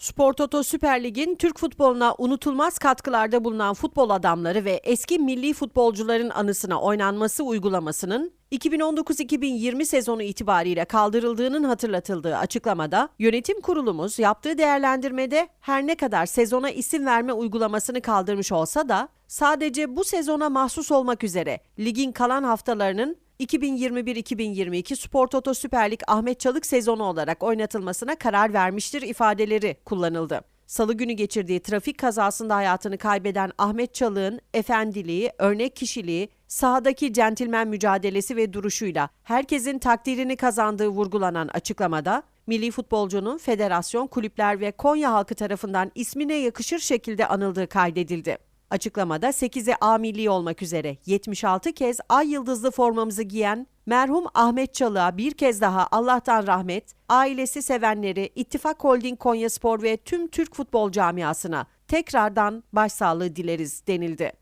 Spor Toto Süper Lig'in Türk futboluna unutulmaz katkılarda bulunan futbol adamları ve eski milli futbolcuların anısına oynanması uygulamasının 2019-2020 sezonu itibariyle kaldırıldığının hatırlatıldığı açıklamada yönetim kurulumuz yaptığı değerlendirmede her ne kadar sezona isim verme uygulamasını kaldırmış olsa da sadece bu sezona mahsus olmak üzere ligin kalan haftalarının 2021-2022 Spor Toto Süper Lig Ahmet Çalık sezonu olarak oynatılmasına karar vermiştir ifadeleri kullanıldı. Salı günü geçirdiği trafik kazasında hayatını kaybeden Ahmet Çalık'ın efendiliği, örnek kişiliği, sahadaki centilmen mücadelesi ve duruşuyla herkesin takdirini kazandığı vurgulanan açıklamada, milli futbolcunun federasyon, kulüpler ve Konya halkı tarafından ismine yakışır şekilde anıldığı kaydedildi. Açıklamada 8'e A milli olmak üzere 76 kez ay yıldızlı formamızı giyen merhum Ahmet Çalık'a bir kez daha Allah'tan rahmet, ailesi sevenleri, İttifak Holding Konyaspor ve tüm Türk futbol camiasına tekrardan başsağlığı dileriz denildi.